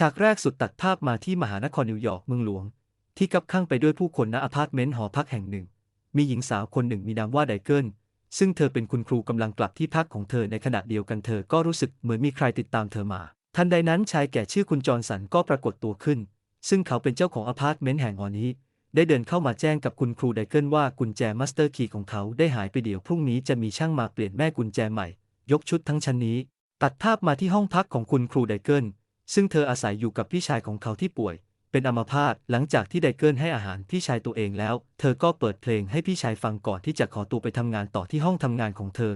ฉากแรกสุดตัดภาพมาที่มหานครนิวยอร์กเมืองหลวง ที่คับข้างไปด้วยผู้คนณอพาร์ตเมนต์หอพักแห่งหนึ่ง มีหญิงสาวคนหนึ่งมีนามว่าไดเกิลซึ่งเธอเป็นคุณครูกำลังกลับที่พักของเธอในขณะเดียวกันเธอก็รู้สึกเหมือนมีใครติดตามเธอมา ทันใดนั้นชายแก่ชื่อคุณจอร์นสันก็ปรากฏตัวขึ้น ซึ่งเขาเป็นเจ้าของอพาร์ตเมนต์แห่งหอนี้ ได้เดินเข้ามาแจ้งกับคุณครูไดเกิลว่ากุญแจมาสเตอร์คีย์ของเขาได้หายไปเดี๋ยวพรุ่งนี้จะมีช่างมาเปลี่ยนแม่กุญแจใหม่ ยกชุดทั้งชั้นนี้ ตัดภาพมาที่ห้องพักของคุณครูไดเกิล ซึ่งเธออาศัยอยู่กับพี่ชายของเขาที่ป่วย เป็นอัมพาตหลังจากที่ไดเกิลให้อาหารพี่ชายตัวเองแล้ว เธอก็เปิดเพลงให้พี่ชายฟังก่อนที่จะขอตัวไปทำงานต่อที่ห้องทำงานของเธอ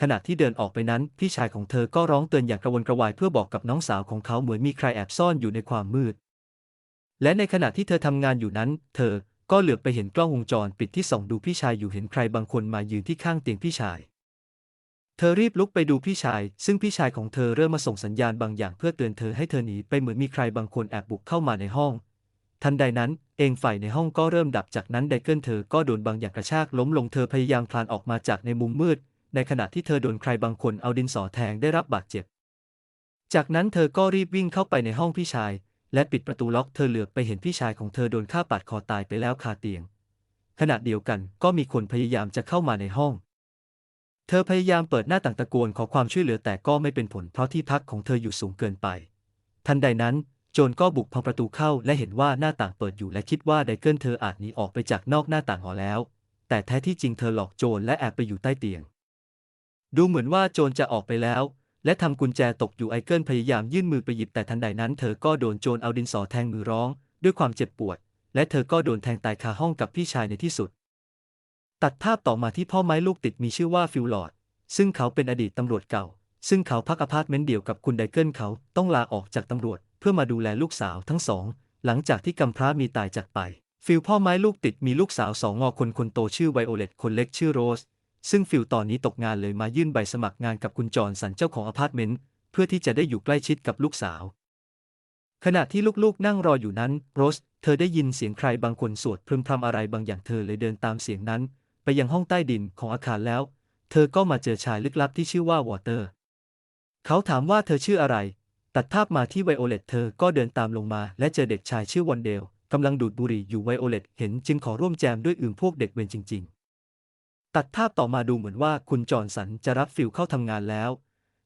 ขณะที่เดินออกไปนั้น พี่ชายของเธอก็ร้องเตือนอย่างกระวนกระวายเพื่อบอกกับน้องสาวของเขาเหมือนมีใครแอบซ่อนอยู่ในความมืด และในขณะที่เธอทำงานอยู่นั้น เธอก็เหลือบไปเห็นกล้องวงจรปิดที่ส่องดูพี่ชายอยู่เห็นใครบางคนมายืนที่ข้างเตียงพี่ชาย เธอรีบลุกไปดูพี่ชาย ซึ่งพี่ชายของเธอเริ่มมาส่งสัญญาณบางอย่างเพื่อเตือนเธอให้เธอหนีไปเหมือนมีใครบางคนแอบบุกเข้ามาในห้อง ทันใดนั้น เองไฟในห้องก็เริ่มดับจากนั้นไดเกิลเธอก็โดนบางอย่างกระชากล้มลงเธอพยายามคลานออกมาจากในมุมมืด ในขณะที่เธอโดนใครบางคนเอาดินสอแทงได้รับบาดเจ็บ จากนั้นเธอก็รีบวิ่งเข้าไปในห้องพี่ชาย และปิดประตูล็อกเธอเหลือบไปเห็นพี่ชายของเธอโดนฆ่าปาดคอตายไปแล้วคาเตียง ขณะเดียวกันก็มีคนพยายามจะเข้ามาในห้อง เธอพยายามเปิดหน้าต่างตะโกนขอความช่วยเหลือแต่ก็ไม่เป็นผลเพราะที่พักของเธออยู่สูงเกินไป ทันใดนั้น โจรก็บุกพังประตูเข้าและเห็นว่าหน้าต่างเปิดอยู่และคิดว่าไดเกิลเธออาจหนีออกไปจากนอกหน้าต่างหอแล้ว แต่แท้ที่จริงเธอหลอกโจรและแอบไปอยู่ใต้เตียง ดูเหมือนว่าโจรจะออกไปแล้ว และทำกุญแจตกอยู่ไอเกิลพยายามยื่นมือไปหยิบแต่ทันใดนั้น เธอก็โดนโจรเอาดินสอแทงมือร้อง ด้วยความเจ็บปวด และเธอก็โดนแทงตายคาห้องกับพี่ชายในที่สุด ตัดภาพต่อมาที่พ่อไม้ลูกติดมีชื่อว่าฟิลลอร์ด ซึ่งเขาเป็นอดีตตำรวจเก่า ซึ่งเขาพักอพาร์ตเมนต์เดียวกับคุณไดเกิลเขาต้องลาออกจากตำรวจเพื่อมาดูแลลูกสาวทั้งสอง หลังจากที่กำพร้ามีตายจากไป ฟิลพ่อไม้ลูกติดมีลูกสาวสองงอคนคนโตชื่อไวโอเลตคนเล็กชื่อโรส ซึ่งฟิลตอนนี้ตกงานเลยมายื่นใบสมัครงานกับคุณจอร์นสันเจ้าของอพาร์ตเมนต์เพื่อที่จะได้อยู่ใกล้ชิดกับลูกสาว ขณะที่ลูกๆนั่งรออยู่นั้นโรส เธอได้ยินเสียงใครบางคนสวดพึมพำอะไรบางอย่างเธอเลยเดินตามเสียงนั้น ยังห้องใต้ดินของอาคารแล้ว เธอก็มาเจอชายลึกลับที่ชื่อว่าวอเตอร์ เขาถามว่าเธอชื่ออะไร ตัดภาพมาที่ไวโอเลตเธอก็เดินตามลงมา และเจอเด็กชายชื่อวันเดลกำลังดูดบุหรี่อยู่ไวโอเลตเห็นจึงขอร่วมแจมด้วยอื่นพวกเด็กเวรจริง ๆ ตัดภาพต่อมาดูเหมือนว่าคุณจอร์นสันจะรับฟิลเข้าทำงานแล้ว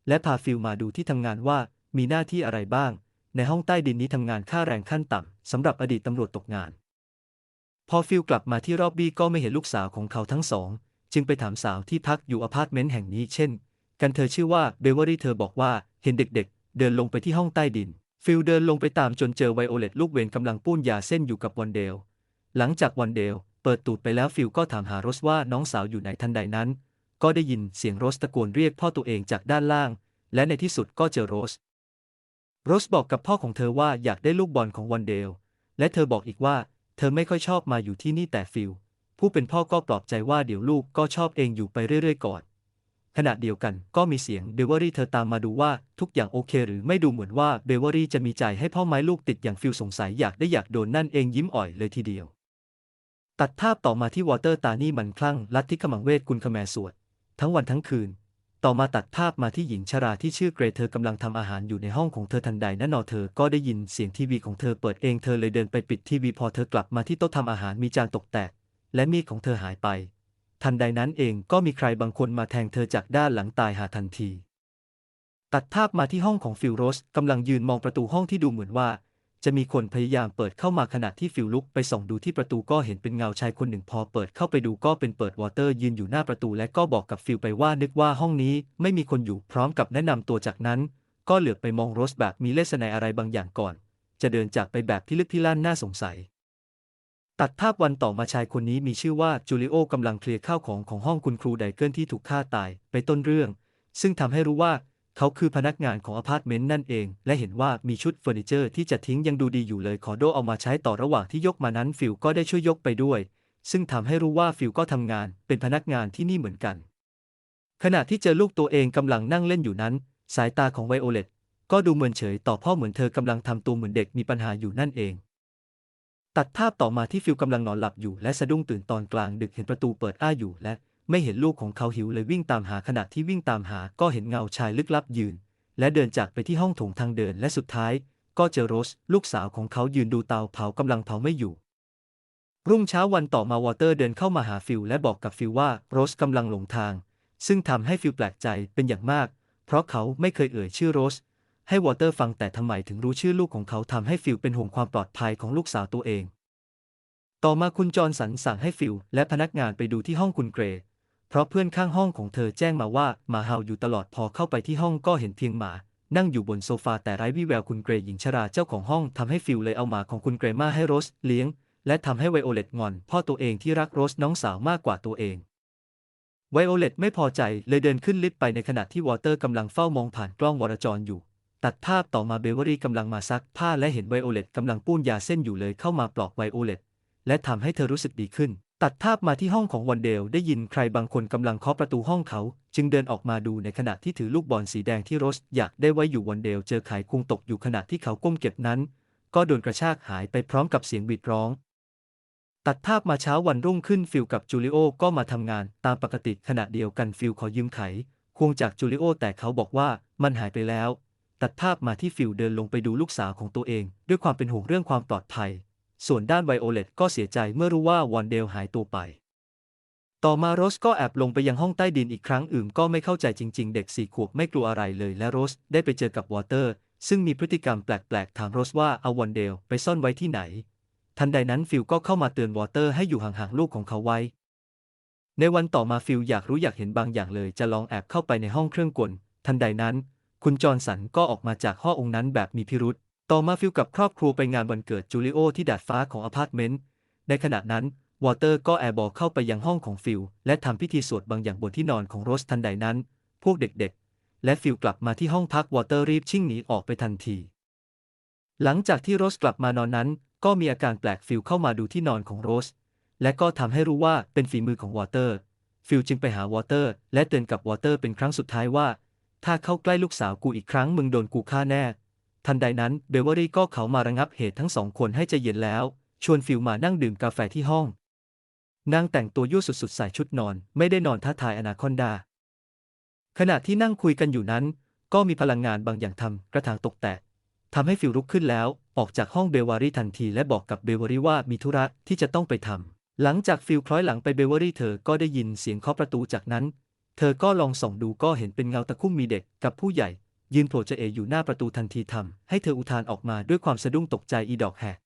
และพาฟิลมาดูที่ทำงานว่ามีหน้าที่อะไรบ้าง ในห้องใต้ดินนี้ทำงานค่าแรงขั้นต่ำสำหรับอดีตตำรวจตกงาน พอฟิลกลับมาที่รอบบี้ก็ไม่เห็นลูกสาวของเขาทั้งสอง จึงไปถามสาวที่พักอยู่อพาร์ตเมนต์แห่งนี้เช่น กันเธอชื่อว่าเบเวอรี่เธอบอกว่าเห็นเด็กๆ เดินลงไปที่ห้องใต้ดิน ฟิลเดินลงไปตามจนเจอไวโอเลตลูกเวรกำลังป้วนยาเส้นอยู่กับวันเดล หลังจากวันเดล เปิดตูดไปแล้วฟิลก็ถามหาโรสว่าน้องสาวอยู่ไหนทันใดนั้น ก็ได้ยินเสียงโรสตะโกนเรียกพ่อตัวเองจากด้านล่าง และในที่สุดก็เจอโรส โรสบอกกับพ่อของเธอว่าอยากได้ลูกบอลของวันเดล และเธอบอกอีกว่า เธอไม่ค่อยชอบมาอยู่ที่นี่แต่ฟิลผู้เป็นพ่อก็ปลอบใจว่าเดี๋ยวลูกก็ชอบเองอยู่ไปเรื่อยๆ ก่อน ขณะเดียวกันก็มีเสียงเบเวอรี่เธอตามมาดูว่าทุกอย่างโอเคหรือไม่ดูเหมือนว่าเบเวอรี่จะมีใจให้พ่อไม้ลูกติดอย่างฟิลสงสัยอยากได้อยากโดนนั่นเองยิ้มอ่อยเลยทีเดียว ตัดภาพต่อมาที่วอเตอร์ตานี่มันคลั่งลัทธิขมังเวทกุลคแมสวด ทั้งวันทั้งคืน ต่อมาตัดภาพมาที่หญิงชราที่ชื่อเกรเธอกำลังทำอาหารอยู่ในห้องของเธอทันใดนั้นนอเธอก็ได้ยินเสียงทีวีของเธอเปิดเองเธอเลยเดินไปปิดทีวีพอเธอกลับมาที่โต๊ะทำอาหารมีจานตกแตก และมีดของเธอหายไป ทันใดนั้นเองก็มีใครบางคนมาแทงเธอจากด้านหลังตายหาทันที ตัดภาพมาที่ห้องของฟิลโรสกำลังยืนมองประตูห้องที่ดูเหมือนว่า จะมีคนพยายามเปิดเข้ามาขณะที่ฟิลลุกไปส่องดูที่ประตูก็เห็นเป็นเงาชายคนหนึ่งพอเปิดเข้าไปดูก็เป็นเปิดวอเตอร์ยืนอยู่หน้าประตูและก็บอกกับฟิลไปว่านึกว่าห้องนี้ไม่มีคนอยู่พร้อมกับแนะนำตัวจากนั้น ก็เหลือบไปมองโรสแบบมีเลสในอะไรบางอย่างก่อน จะเดินจากไปแบบพิลึกพิลั่นน่าสงสัย ตัดภาพวันต่อมาชายคนนี้มีชื่อว่าจูริโอกำลังเคลียร์ข้าวของของห้องคุณครูไดเกิลที่ถูกฆ่าตายไปต้นเรื่อง ซึ่งทำให้รู้ว่า เขาคือพนักงานของอพาร์ตเมนต์นั่นเอง และเห็นว่ามีชุดเฟอร์นิเจอร์ที่จะทิ้งยังดูดีอยู่เลยขอโดเอามาใช้ต่อระหว่างที่ยกมานั้นฟิลก็ได้ช่วยยกไปด้วย ซึ่งทำให้รู้ว่าฟิลก็ทำงานเป็นพนักงานที่นี่เหมือนกัน ขณะที่เจอลูกตัวเองกำลังนั่งเล่นอยู่นั้น สายตาของไวโอเลตก็ดูเหมือนเฉยต่อพ่อเหมือนเธอกำลังทำตัวเหมือนเด็กมีปัญหาอยู่นั่นเองตัดภาพต่อมาที่ฟิลกำลังนอนหลับอยู่และสะดุ้งตื่นตอนกลางดึกเห็นประตูเปิดอ้าอยู่และ ไม่เห็นลูกของเขาหิวเลยวิ่งตามหาขณะที่วิ่งตามหาก็เห็นเงาชายลึกลับยืน และเดินจากไปที่ห้องโถงทางเดินและสุดท้าย ก็เจอโรส ลูกสาวของเขายืนดูเตาเผากำลังเผาไม่อยู่ รุ่งเช้าวันต่อมาวอเตอร์เดินเข้ามาหาฟิลและบอกกับฟิลว่าโรสกำลังหลงทาง ซึ่งทำให้ฟิลแปลกใจเป็นอย่างมาก เพราะเขาไม่เคยเอ่ยชื่อโรส ให้วอเตอร์ฟังแต่ทำไมถึงรู้ชื่อลูกของเขาทำให้ฟิลเป็นห่วงความปลอดภัยของลูกสาวตัวเอง ต่อมาคุณจอห์นสันสั่งให้ฟิลและพนักงานไปดูที่ห้องคุณเกรย์ ราะเพื่อนข้างห้องของเธอแจ้งมาว่าหมาเห่าอยู่ตลอดพอเข้าไปที่ห้องก็เห็นเพียงหมา นั่งอยู่บนโซฟาแต่ไร้วี่แววคุณเกรย์หญิงชราเจ้าของห้องทำให้ฟิลเลยเอาหมาของคุณเกรย์มาให้โรสเลี้ยง และทำให้ไวโอเลตงอน พ่อตัวเองที่รักโรสน้องสาวมากกว่าตัวเอง ไวโอเลตไม่พอใจเลยเดินขึ้นลิฟต์ไปในขณะที่วอเตอร์กำลังเฝ้ามองผ่านกล้องวรจรอยู่ ตัดภาพต่อมาเบเวอรี่กำลังมาซักผ้าและเห็นไวโอเลตกำลังป้วนยาเส้นอยู่เลยเข้ามาปลอบไวโอเลตและทำให้เธอรู้สึกดีขึ้น ตัดภาพมาที่ห้องของวันเดลได้ยินใครบางคนกำลังเคาะประตูห้องเขา จึงเดินออกมาดูในขณะที่ถือลูกบอลสีแดงที่โรสอยากได้ไว้อยู่วันเดลเจอไขควงตกอยู่ขณะที่เขาก้มเก็บนั้น ก็โดนกระชากหายไปพร้อมกับเสียงหวีดร้อง ตัดภาพมาเช้าวันรุ่งขึ้นฟิลกับจูลิโอก็มาทำงานตามปกติขณะเดียวกันฟิลขอยืมไขควงจากจูลิโอแต่เขาบอกว่ามันหายไปแล้ว ตัดภาพมาที่ฟิลเดินลงไปดูลูกสาวของตัวเอง ด้วยความเป็นห่วงเรื่องความปลอดภัย ส่วนด้านไวโอเลตก็เสียใจเมื่อรู้ว่าวอนเดลหายตัวไป ต่อมาโรสก็แอบลงไปยังห้องใต้ดินอีกครั้งอื่มก็ไม่เข้าใจจริง ๆ เด็กสี่ขวบไม่กลัวอะไรเลย และโรสได้ไปเจอกับวอเตอร์ ซึ่งมีพฤติกรรมแปลก ๆ ถามโรสว่าเอาวอนเดลไปซ่อนไว้ที่ไหน ทันใดนั้นฟิลก็เข้ามาเตือนวอเตอร์ให้อยู่ห่างๆลูกของเขาไว้ ในวันต่อมาฟิลอยากรู้อยากเห็นบางอย่างเลย จะลองแอบเข้าไปในห้องเครื่องกล ทันใดนั้น คุณจอห์สันก็ออกมาจากห้ององค์นั้นแบบมีพิรุษ ต่อมาฟิลกับครอบครัวไปงานวันเกิดจูลิโอที่ดาดฟ้าของอพาร์ตเมนต์ ในขณะนั้น วอเตอร์ก็แอร์บอลเข้าไปยังห้องของฟิลและทำพิธีสวดบางอย่างบนที่นอนของโรสทันใดนั้น พวกเด็กๆ และฟิลกลับมาที่ห้องพักวอเตอร์รีบชิ่งหนีออกไปทันที หลังจากที่โรสกลับมานอนนั้น ก็มีอาการแปลกฟิลเข้ามาดูที่นอนของโรส และก็ทำให้รู้ว่าเป็นฝีมือของวอเตอร์ ฟิลจึงไปหาวอเตอร์ และเตือนกับวอเตอร์เป็นครั้งสุดท้ายว่า ถ้าเข้าใกล้ลูกสาวกูอีกครั้งมึงโดนกูฆ่าแน่ ทันใดนั้นเบเวอรี่ก็เขามาระงับเหตุทั้งสองคนให้ใจเย็นแล้ว ชวนฟิลมานั่งดื่มกาแฟที่ห้อง นางแต่งตัวยั่วสุดๆ ใส่ชุดนอน ไม่ได้นอนท้าทายอนาคอนดา ขณะที่นั่งคุยกันอยู่นั้น ก็มีพลังงานบางอย่างทำกระถางตกแตกทำให้ฟิลลุกขึ้นแล้ว ออกจากห้องเบลวารี่ทันทีและบอกกับเบลวารี่ว่ามีธุระที่จะต้องไปทำหลังจากฟิลคล้อยหลังไปเบลวารี่เธอก็ได้ยินเสียงเคาะประตูจากนั้น เธอก็ลองส่องดูก็เห็นเป็นเงาตะคุ่มมีเด็กกับผู้ใหญ่ ยืนโผล่จะเออยู่หน้าประตูทันทีทำให้เธออุทานออกมาด้วยความสะดุ้งตกใจอีดอกแหก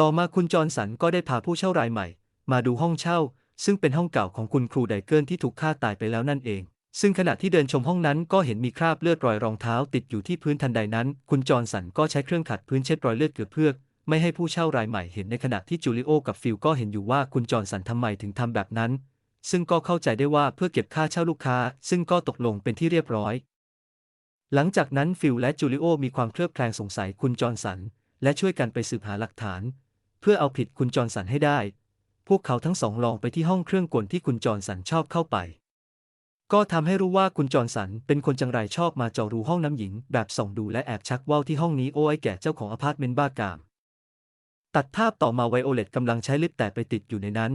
ต่อมาคุณจอห์นสันก็ได้พาผู้เช่ารายใหม่ มาดูห้องเช่า ซึ่งเป็นห้องเก่าของคุณครูไดเกิลที่ถูกฆ่าตายไปแล้วนั่นเอง ซึ่งขณะที่เดินชมห้องนั้นก็เห็นมีคราบเลือดรอยรองเท้าติดอยู่ที่พื้นทันใดนั้น คุณจอห์นสันก็ใช้เครื่องขัดพื้นเช็ดรอยเลือดเกือบเพื่อไม่ให้ผู้เช่ารายใหม่เห็นในขณะที่จูลิโอกับฟิลก็เห็นอยู่ว่าคุณจอห์นสันทำไมถึงทำแบบนั้น ซึ่งก็เข้าใจได้ว่าเพื่อเก็บค่าเช่าลูกค้า ซึ่งก็ตกลงเป็นที่เรียบร้อย หลังจากนั้นฟิลและจูลิโอมีความเคลือบแคลงสงสัยคุณจอห์นสัน และช่วยกันไปสืบหาหลักฐาน เพื่อเอาผิดคุณจอห์นสันให้ได้ พวกเขาทั้งสองลองไปที่ห้องเครื่องกลที่คุณจอห์นสันชอบเข้าไป ก็ทำให้รู้ว่าคุณจอห์นสันเป็นคนจังไรชอบมาเจาะรูห้องน้ำหญิง แบบส่องดูและแอบชักว่าวที่ห้องนี้โอ้ยแก่เจ้าของอพาร์ตเมนต์บ้ากาม ตัดภาพต่อมาไวโอเลตกำลังใช้ลิฟต์แต่ไปติดอยู่ในนั้น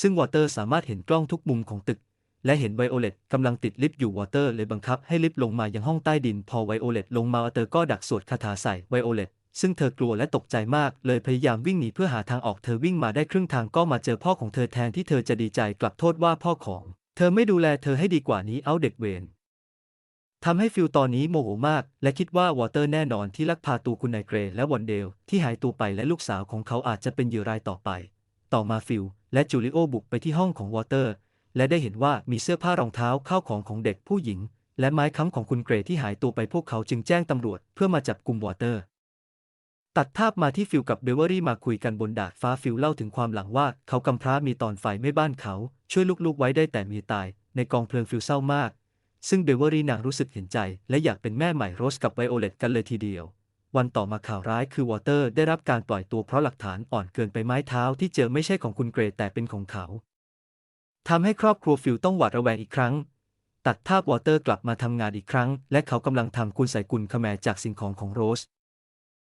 ซึ่งวอเตอร์สามารถเห็นกล้องทุกมุมของตึก และเห็นไวโอเลตกำลังติดลิฟต์อยู่วอเตอร์เลยบังคับให้ลิฟต์ลงมายังห้องใต้ดิน พอไวโอเลตลงมาวอเตอร์ก็ดักสวดคาถาใส่ไวโอเลตซึ่งเธอกลัวและตกใจมาก เลยพยายามวิ่งหนีเพื่อหาทางออกเธอวิ่งมาได้ครึ่งทางก็มาเจอพ่อของเธอแทนที่เธอจะดีใจกลับโทษว่าพ่อของ เธอไม่ดูแลเธอให้ดีกว่านี้เอาเด็กเวรทำให้ฟิลตอนนี้โมโหมาก และคิดว่าวอเตอร์แน่นอนที่ลักพาตัวคุณนายเกรและวันเดล ที่หายตัวไปและลูกสาวของเขาอาจจะเป็นเหยื่อรายต่อไป ต่อมาฟิลและจูลิโอบุกไปที่ห้องของวอเตอร์ และได้เห็นว่ามีเสื้อผ้ารองเท้าข้าวของของเด็กผู้หญิง และไม้ค้ำของคุณเกรที่หายตัวไปพวกเขาจึงแจ้งตำรวจเพื่อมาจับกลุ่มวอเตอร์ ตัดภาพมาที่ฟิลกับเบเวอรี่มาคุยกันบนดาดฟ้าฟิลเล่าถึงความหลังว่าเขากำพร้ามีตอนไฟไม่บ้านเขา ช่วยลูกๆไว้ได้แต่มีตาย ในกองเพลิงฟิลเศร้ามาก ซึ่งเบเวอรี่นางรู้สึกเห็นใจ และอยากเป็นแม่ใหม่โรสกับไวโอเลตกันเลยทีเดียววันต่อมาข่าวร้ายคือวอเตอร์ได้รับการปล่อยตัวเพราะหลักฐานอ่อนเกินไปไม้เท้าที่เจอไม่ใช่ของคุณเกรแต่เป็นของเขา ทำให้ครอบครัวฟิลต้องหวาดระแวงอีกครั้ง ตัดภาพวอเตอร์กลับมาทำงานอีกครั้ง และเขากำลังทำคุณใส่กุลขแมจากสิ่งของของโรส